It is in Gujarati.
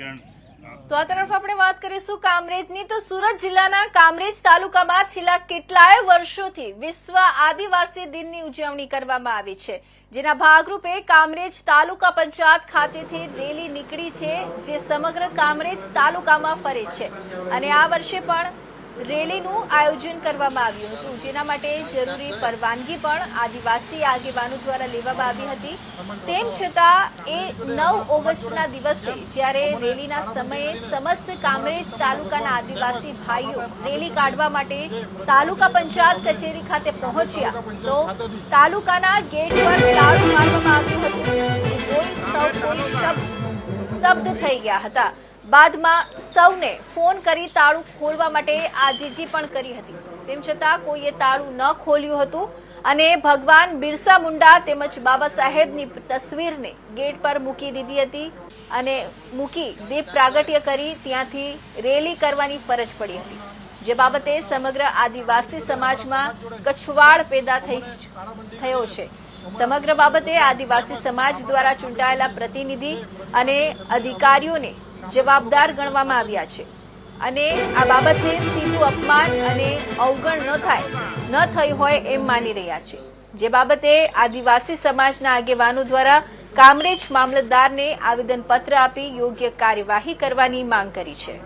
કિરણ તો આ તરફ આપણે વાત કરીશું કામરેજની. તો સુરત જિલ્લાના કામરેજ તાલુકામાં છેલ્લા કેટલાય વર્ષોથી વિશ્વ આદિવાસી દિનની ઉજવણી કરવામાં આવી છે, જેના ભાગરૂપે કામરેજ તાલુકા પંચાયત ખાતેથી રેલી નીકળી છે, જે સમગ્ર કામરેજ તાલુકામાં ફરે છે. અને આ વર્ષે પણ રેલીનું આયોજન કરવામાં આવ્યું હતું, જેના માટે જરૂરી પરવાનગી પણ આદિવાસી આગેવાનો દ્વારા લેવામાં આવી હતી. તેમ છતાં, એ નવ ઓગસ્ટના દિવસે જ્યારે રેલીના સમયે સમસ્ત કામરેજ તાલુકાના આદિવાસી ભાઈઓ રેલી કાઢવા માટે તાલુકા પંચાયત કચેરી ખાતે પહોંચ્યા, તો તાલુકાના ગેટ પર તાળું મારવામાં આવ્યું હતું. જોઈ સૌ કોઈ સ્તબ્ધ થઈ ગયા હતા. બાદમાં સૌને ફોન કરી તાળું ખોલવા માટે આજીજી પણ કરી હતી. તેમ છતાં કોઈએ તાળું ન ખોલ્યું હતું અને ભગવાન બિરસા મુંડા તેમજ બાબા સાહેબની તસવીરને ગેટ પર મૂકી દીધી હતી અને મૂકી દીપ પ્રાગટ્ય કરી ત્યાંથી રેલી કરવાની ફરજ પડી હતી. જે બાબતે સમગ્ર આદિવાસી સમાજમાં કછવાળ પેદા થઈ થયો છે. સમગ્ર બાબતે આદિવાસી સમાજ દ્વારા ચૂંટાયેલા પ્રતિનિધિ અને અધિકારીઓને જવાબદાર ગણવામાં આવ્યા છે. અને આ બાબતે સીધું અપમાન અને અવગણ ન થાય, ન થઈ હોય એમ માની રહ્યા છે. જે બાબતે આદિવાસી સમાજના આગેવાનો દ્વારા કામરેજ મામલતદારને આવેદનપત્ર આપી યોગ્ય કાર્યવાહી કરવાની માંગ કરી છે.